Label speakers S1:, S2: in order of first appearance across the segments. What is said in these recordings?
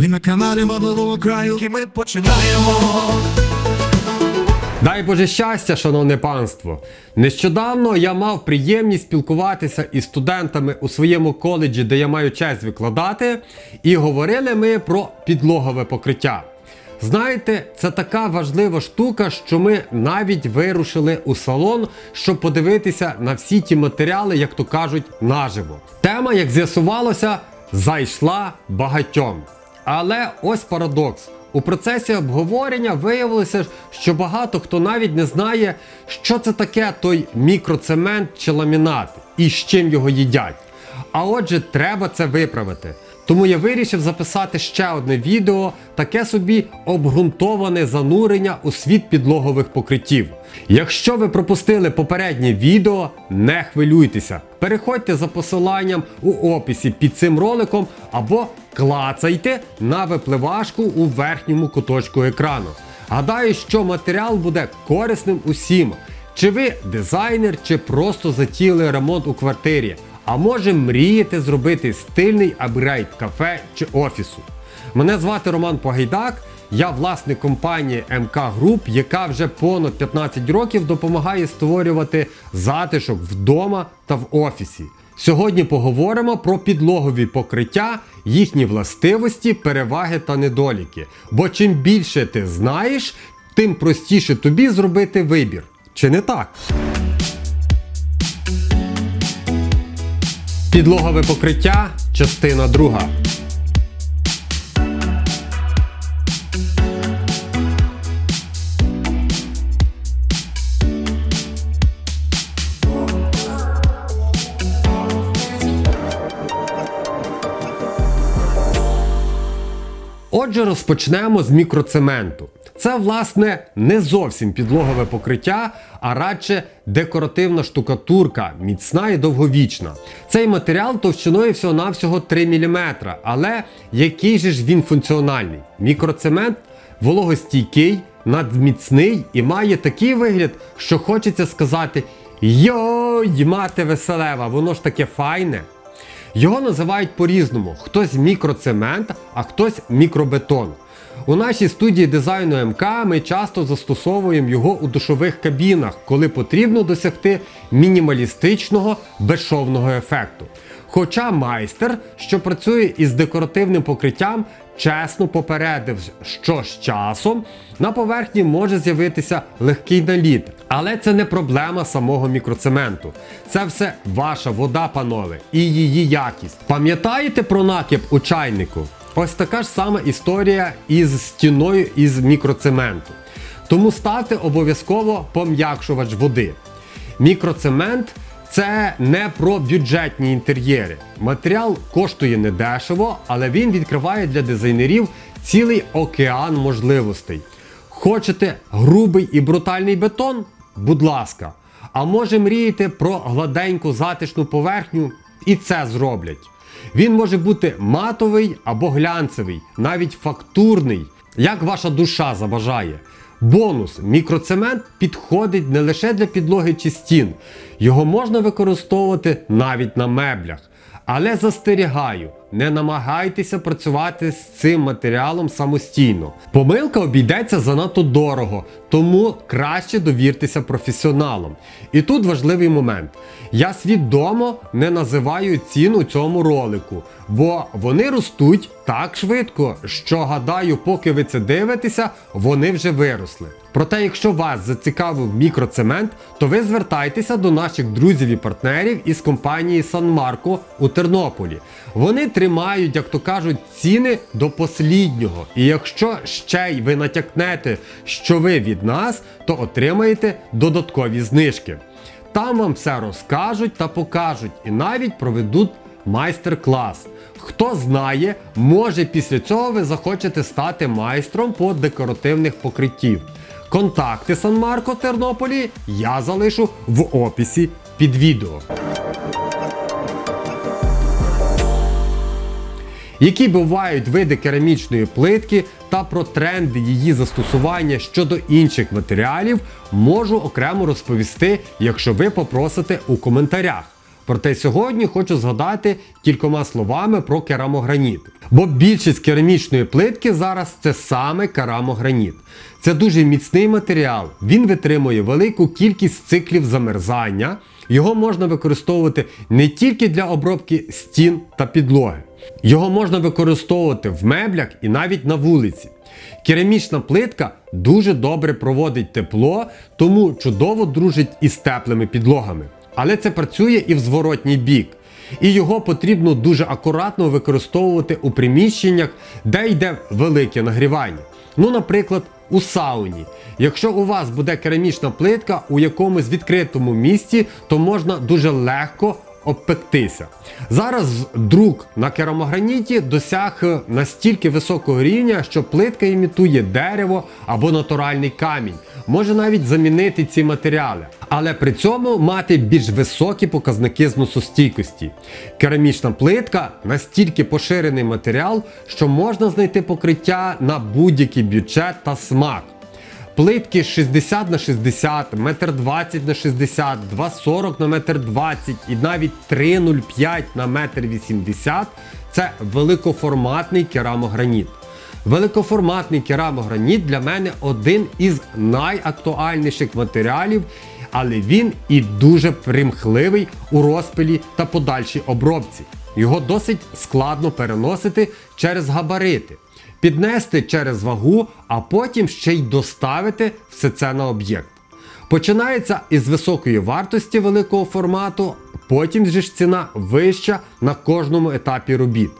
S1: Ви на каналі Модового краю, і ми починаємо.
S2: Дай Боже щастя, шановне панство! Нещодавно я мав приємність спілкуватися із студентами у своєму коледжі, де я маю честь викладати, і говорили ми про підлогове покриття. Знаєте, це така важлива штука, що ми навіть вирушили у салон, щоб подивитися на всі ті матеріали, як то кажуть, наживо. Тема, як з'ясувалося, зайшла багатьом. Але ось парадокс. У процесі обговорення виявилося, що багато хто навіть не знає, що це таке той мікроцемент чи ламінат і з чим його їдять. А отже, треба це виправити. Тому я вирішив записати ще одне відео, таке собі обґрунтоване занурення у світ підлогових покриттів. Якщо ви пропустили попереднє відео, не хвилюйтеся. Переходьте за посиланням у описі під цим роликом або клацайте на випливашку у верхньому куточку екрану. Гадаю, що матеріал буде корисним усім. Чи ви дизайнер, чи просто затіяли ремонт у квартирі, а може мрієте зробити стильний апгрейд кафе чи офісу. Мене звати Роман Погайдак, я власник компанії МК Груп, яка вже понад 15 років допомагає створювати затишок вдома та в офісі. Сьогодні поговоримо про підлогові покриття, їхні властивості, переваги та недоліки. Бо чим більше ти знаєш, тим простіше тобі зробити вибір. Чи не так? Підлогове покриття, частина друга. Отже, розпочнемо з мікроцементу. Це, власне, не зовсім підлогове покриття, а радше декоративна штукатурка, міцна і довговічна. Цей матеріал товщиною всього-навсього 3 мм, але який же ж він функціональний? Мікроцемент вологостійкий, надміцний і має такий вигляд, що хочеться сказати: Йой, мати веселева, воно ж таке файне. Його називають по-різному: хтось мікроцемент, а хтось мікробетон. У нашій студії дизайну МК ми часто застосовуємо його у душових кабінах, коли потрібно досягти мінімалістичного безшовного ефекту. Хоча майстер, що працює із декоративним покриттям, чесно попередив, що з часом на поверхні може з'явитися легкий наліт. Але це не проблема самого мікроцементу. Це все ваша вода, панове, і її якість. Пам'ятаєте про накип у чайнику? Ось така ж сама історія із стіною із мікроцементу. Тому ставте обов'язково пом'якшувач води. Мікроцемент це не про бюджетні інтер'єри. Матеріал коштує недешево, але він відкриває для дизайнерів цілий океан можливостей. Хочете грубий і брутальний бетон? Будь ласка. А може мрієте про гладеньку затишну поверхню? І це зроблять. Він може бути матовий або глянцевий, навіть фактурний, як ваша душа забажає. Бонус мікроцемент підходить не лише для підлоги чи стін, його можна використовувати навіть на меблях. Але застерігаю, не намагайтеся працювати з цим матеріалом самостійно. Помилка обійдеться занадто дорого, тому краще довіртеся професіоналам. І тут важливий момент. Я свідомо не називаю ціну цьому ролику, бо вони ростуть так швидко, що гадаю, поки ви це дивитеся, вони вже виросли. Проте, якщо вас зацікавив мікроцемент, то ви звертайтеся до наших друзів і партнерів із компанії Сан Марко у Тернополі. Вони тримають, як то кажуть, ціни до посліднього. І якщо ще й ви натякнете, що ви від нас, то отримаєте додаткові знижки. Там вам все розкажуть та покажуть, і навіть проведуть майстер-клас. Хто знає, може після цього ви захочете стати майстром по декоративних покриттів. Контакти Сан Марко Тернополі я залишу в описі під відео. Які бувають види керамічної плитки та про тренди її застосування щодо інших матеріалів, можу окремо розповісти, якщо ви попросите у коментарях. Проте сьогодні хочу згадати кількома словами про керамограніт. Бо більшість керамічної плитки зараз це саме керамограніт. Це дуже міцний матеріал. Він витримує велику кількість циклів замерзання. Його можна використовувати не тільки для обробки стін та підлоги. Його можна використовувати в меблях і навіть на вулиці. Керамічна плитка дуже добре проводить тепло, тому чудово дружить із теплими підлогами. Але це працює і в зворотній бік. І його потрібно дуже акуратно використовувати у приміщеннях, де йде велике нагрівання. Ну, наприклад, у сауні. Якщо у вас буде керамічна плитка у якомусь відкритому місці, то можна дуже легко обпектися. Зараз друк на керамограніті досяг настільки високого рівня, що плитка імітує дерево або натуральний камінь. Може навіть замінити ці матеріали, але при цьому мати більш високі показники зносостійкості. Керамічна плитка настільки поширений матеріал, що можна знайти покриття на будь-який бюджет та смак. Плитки 60 на 60, метр 20 на 60, 2,40 на метр 20 і навіть 3,05 на метр 80 – це великоформатний керамограніт. Великоформатний керамограніт для мене один із найактуальніших матеріалів, але він і дуже примхливий у розпилі та подальшій обробці. Його досить складно переносити через габарити піднести через вагу, а потім ще й доставити все це на об'єкт. Починається із високої вартості великого формату, потім же ж ціна вища на кожному етапі робіт.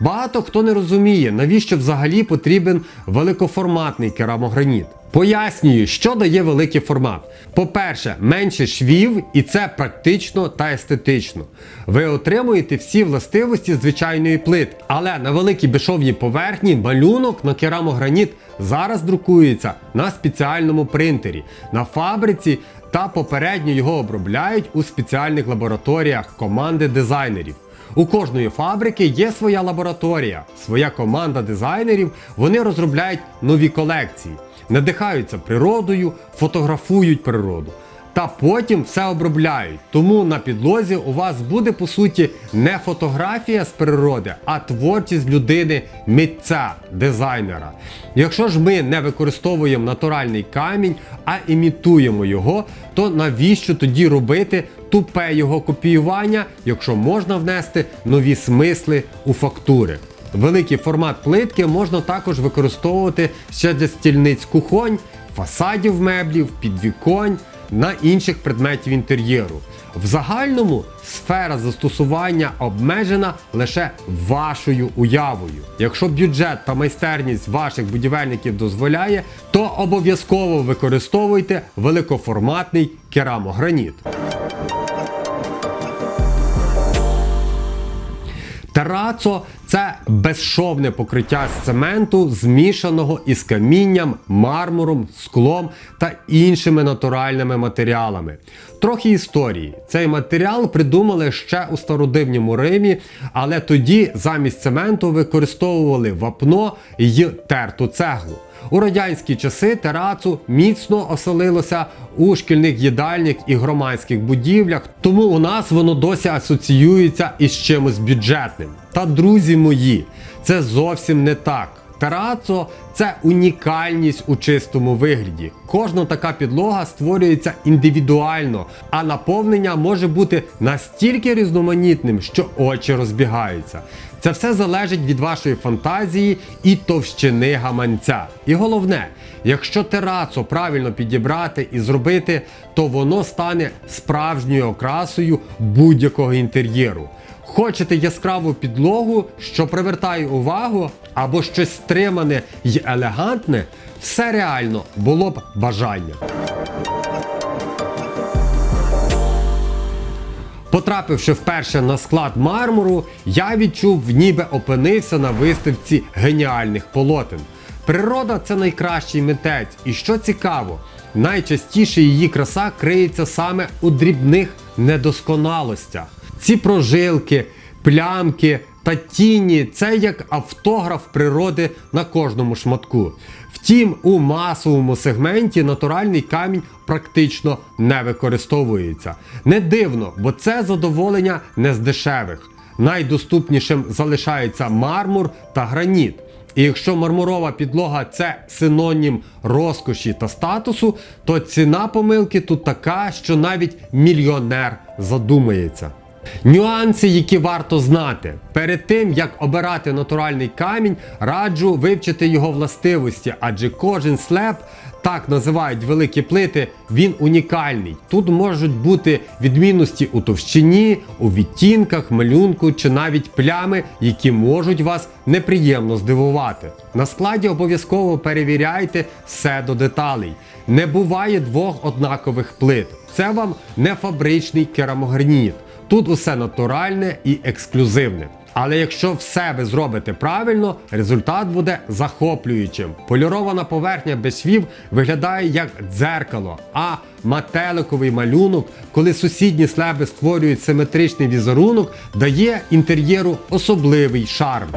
S2: Багато хто не розуміє, навіщо взагалі потрібен великоформатний керамограніт. Пояснюю, що дає великий формат. По-перше, менше швів, і це практично та естетично. Ви отримуєте всі властивості звичайної плитки, але на великій безшовній поверхні малюнок на керамограніт зараз друкується на спеціальному принтері, на фабриці та попередньо його обробляють у спеціальних лабораторіях команди дизайнерів. У кожної фабрики є своя лабораторія, своя команда дизайнерів. Вони розробляють нові колекції, надихаються природою, фотографують природу. Та потім все обробляють. Тому на підлозі у вас буде по суті не фотографія з природи, а творчість людини, митця, дизайнера. Якщо ж ми не використовуємо натуральний камінь, а імітуємо його, то навіщо тоді робити тупе його копіювання, якщо можна внести нові смисли у фактури? Великий формат плитки можна також використовувати ще для стільниць кухонь, фасадів меблів, підвіконь на інших предметів інтер'єру. В загальному сфера застосування обмежена лише вашою уявою. Якщо бюджет та майстерність ваших будівельників дозволяє, то обов'язково використовуйте великоформатний керамограніт. Терацо це безшовне покриття з цементу, змішаного із камінням, мармуром, склом та іншими натуральними матеріалами. Трохи історії. Цей матеріал придумали ще у стародивньому Римі, але тоді замість цементу використовували вапно й терту цеглу. У радянські часи терацу міцно оселилося у шкільних їдальнях і громадських будівлях, тому у нас воно досі асоціюється із чимось бюджетним. Та друзі мої, це зовсім не так. Терацо це унікальність у чистому вигляді. Кожна така підлога створюється індивідуально, а наповнення може бути настільки різноманітним, що очі розбігаються. Це все залежить від вашої фантазії і товщини гаманця. І головне, якщо терацо правильно підібрати і зробити, то воно стане справжньою окрасою будь-якого інтер'єру. Хочете яскраву підлогу, що привертає увагу, або щось стримане й елегантне, все реально було б бажання. Потрапивши вперше на склад мармуру, я відчув, ніби опинився на виставці геніальних полотен. Природа це найкращий митець, і що цікаво, найчастіше її краса криється саме у дрібних недосконалостях. Ці прожилки, плямки, та тіні це як автограф природи на кожному шматку. Втім, у масовому сегменті натуральний камінь практично не використовується. Не дивно, бо це задоволення не з дешевих. Найдоступнішим залишається мармур та граніт. І якщо мармурова підлога це синонім розкоші та статусу, то ціна помилки тут така, що навіть мільйонер задумається. Нюанси, які варто знати. Перед тим як обирати натуральний камінь, раджу вивчити його властивості, адже кожен слеп, так називають великі плити, він унікальний. Тут можуть бути відмінності у товщині, у відтінках, малюнку чи навіть плями, які можуть вас неприємно здивувати. На складі обов'язково перевіряйте все до деталей. Не буває двох однакових плит. Це вам не фабричний керамограніт. Тут усе натуральне і ексклюзивне. Але якщо все ви зробите правильно, результат буде захоплюючим. Полірована поверхня без швів виглядає як дзеркало, а мателиковий малюнок, коли сусідні слеби створюють симетричний візерунок, дає інтер'єру особливий шарм.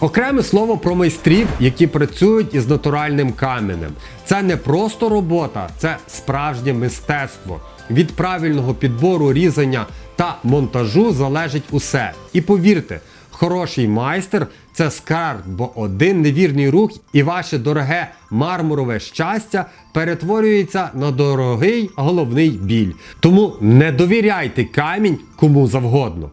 S2: Окреме слово про майстрів, які працюють із натуральним каменем. Це не просто робота, це справжнє мистецтво. Від правильного підбору різання та монтажу залежить усе. І повірте, хороший майстер це скарб, бо один невірний рух і ваше дороге мармурове щастя перетворюється на дорогий головний біль. Тому не довіряйте камінь кому завгодно.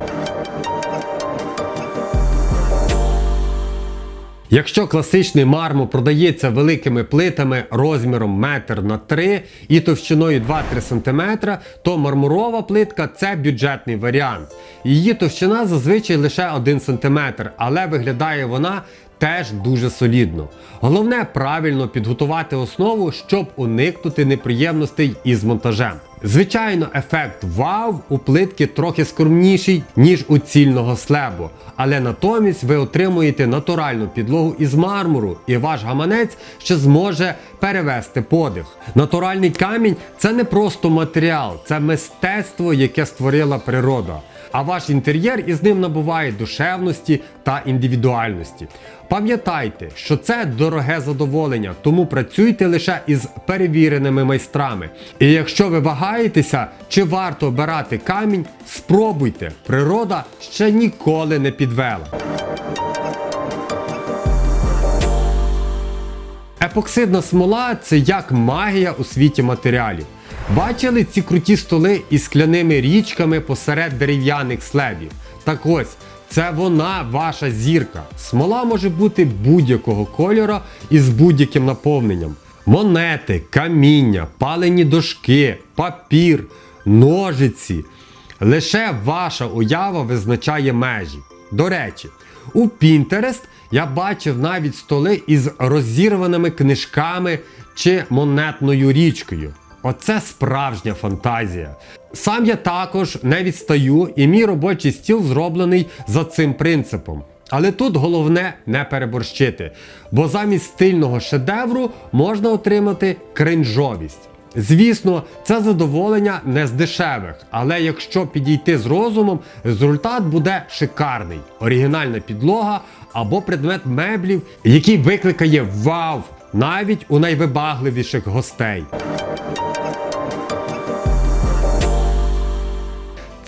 S2: Якщо класичний мармур продається великими плитами розміром метр на 3 і товщиною 2-3 см, то мармурова плитка це бюджетний варіант. Її товщина зазвичай лише 1 см, але виглядає вона теж дуже солідно. Головне правильно підготувати основу, щоб уникнути неприємностей із монтажем. Звичайно, ефект вау у плитки трохи скромніший, ніж у цільного слебу, але натомість ви отримуєте натуральну підлогу із мармуру, і ваш гаманець ще зможе перевести подих. Натуральний камінь це не просто матеріал, це мистецтво, яке створила природа. А ваш інтер'єр із ним набуває душевності та індивідуальності. Пам'ятайте, що це дороге задоволення, тому працюйте лише із перевіреними майстрами. І якщо ви вагаєтеся, чи варто обирати камінь, спробуйте. Природа ще ніколи не підвела. Епоксидна смола це як магія у світі матеріалів. Бачили ці круті столи із скляними річками посеред дерев'яних слебів? Так ось, це вона ваша зірка. Смола може бути будь-якого кольору і з будь-яким наповненням. Монети, каміння, палені дошки, папір, ножиці. Лише ваша уява визначає межі. До речі, у Pinterest я бачив навіть столи із розірваними книжками чи монетною річкою. Оце справжня фантазія. Сам я також не відстаю, і мій робочий стіл зроблений за цим принципом. Але тут головне не переборщити, бо замість стильного шедевру можна отримати кринжовість. Звісно, це задоволення не з дешевих, але якщо підійти з розумом, результат буде шикарний. Оригінальна підлога або предмет меблів, який викликає вау навіть у найвибагливіших гостей.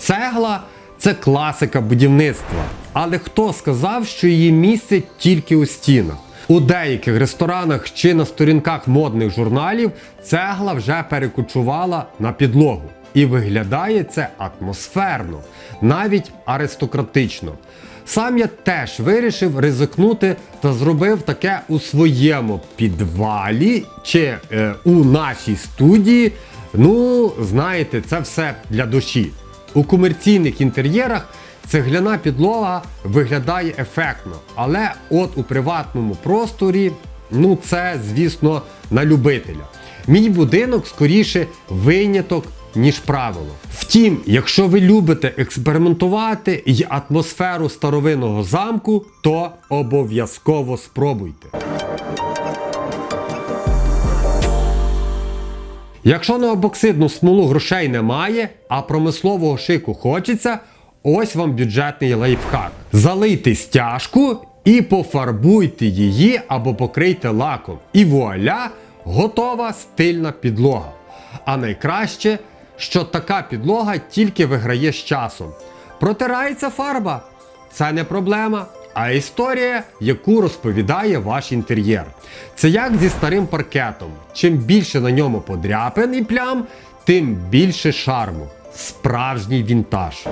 S2: Цегла це класика будівництва. Але хто сказав, що її місце тільки у стінах? У деяких ресторанах чи на сторінках модних журналів цегла вже перекочувала на підлогу. І виглядає це атмосферно, навіть аристократично. Сам я теж вирішив ризикнути та зробив таке у своєму підвалі чи е, у нашій студії. Ну, знаєте, це все для душі. У комерційних інтер'єрах цегляна підлога виглядає ефектно, але от у приватному просторі, ну це, звісно, на любителя. Мій будинок скоріше виняток, ніж правило. Втім, якщо ви любите експериментувати і атмосферу старовинного замку, то обов'язково спробуйте. Якщо на обоксидну смолу грошей немає, а промислового шику хочеться, ось вам бюджетний лайфхак. Залийте стяжку і пофарбуйте її або покрийте лаком. І вуаля, готова стильна підлога. А найкраще, що така підлога тільки виграє з часом. Протирається фарба. Це не проблема, а історія, яку розповідає ваш інтер'єр. Це як зі старим паркетом. Чим більше на ньому подряпин і плям, тим більше шарму. Справжній вінтаж.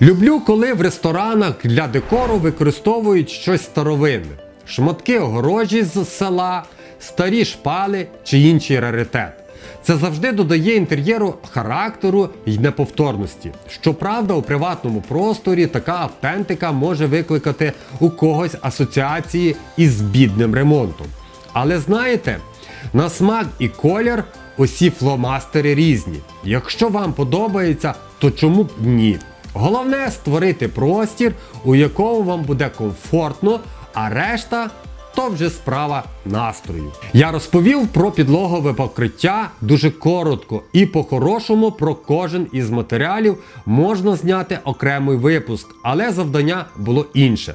S2: Люблю, коли в ресторанах для декору використовують щось старовинне: шматки огорожі з села, старі шпали чи інший раритет. Це завжди додає інтер'єру характеру й неповторності. Щоправда, у приватному просторі така автентика може викликати у когось асоціації із бідним ремонтом. Але знаєте, на смак і колір усі фломастери різні. Якщо вам подобається, то чому б ні? Головне створити простір, у якому вам буде комфортно, а решта то вже справа настрою. Я розповів про підлогове покриття дуже коротко і по-хорошому про кожен із матеріалів можна зняти окремий випуск, але завдання було інше.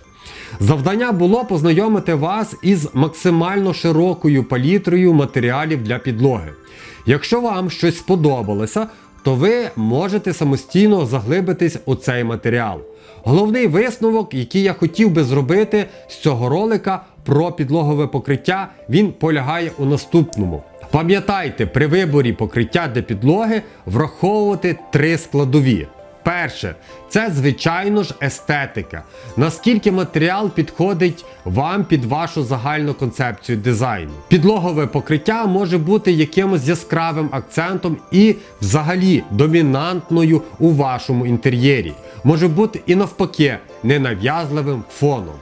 S2: Завдання було познайомити вас із максимально широкою палітрою матеріалів для підлоги. Якщо вам щось сподобалося, то ви можете самостійно заглибитись у цей матеріал. Головний висновок, який я хотів би зробити з цього ролика про підлогове покриття, він полягає у наступному. Пам'ятайте, при виборі покриття для підлоги враховувати три складові. Перше, це звичайно ж естетика. Наскільки матеріал підходить вам під вашу загальну концепцію дизайну. Підлогове покриття може бути якимось яскравим акцентом і взагалі домінантною у вашому інтер'єрі. Може бути і навпаки ненав'язливим фоном.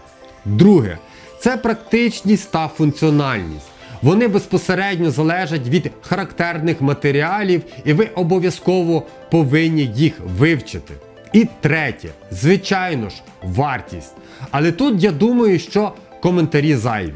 S2: Друге, це практичність та функціональність. Вони безпосередньо залежать від характерних матеріалів, і ви обов'язково повинні їх вивчити. І третє, звичайно ж, вартість. Але тут я думаю, що коментарі зайві.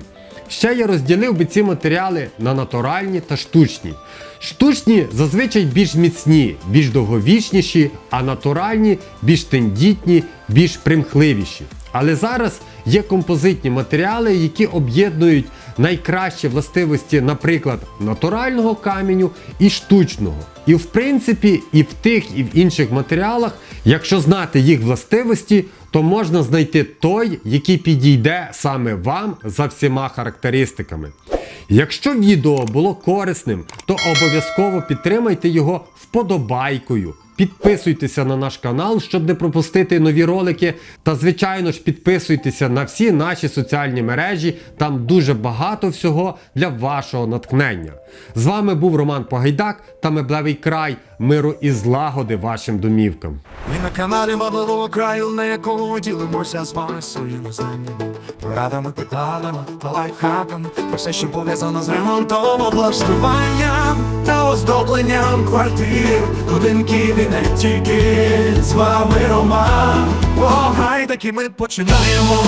S2: Ще я розділив би ці матеріали на натуральні та штучні. Штучні зазвичай більш міцні, більш довговічніші, а натуральні більш тендітні, більш примхливіші. Але зараз є композитні матеріали, які об'єднують найкращі властивості, наприклад, натурального каменю і штучного. І в принципі, і в тих, і в інших матеріалах, якщо знати їх властивості, то можна знайти той, який підійде саме вам за всіма характеристиками. Якщо відео було корисним, то обов'язково підтримайте його вподобайкою. Підписуйтеся на наш канал, щоб не пропустити нові ролики. Та, звичайно ж, підписуйтеся на всі наші соціальні мережі. Там дуже багато всього для вашого натхнення. З вами був Роман Погайдак та Меблевий край. Миру і злагоди вашим домівкам.
S1: Ми на каналі Мабливого краю, на якому ділимося з вами своїми знаннями, порадами, питаннями та лайфхаками, про все, що пов'язано з ремонтом, облаштуванням та оздобленням квартир, будинків і не тільки з вами Роман. О, гай, таки ми починаємо.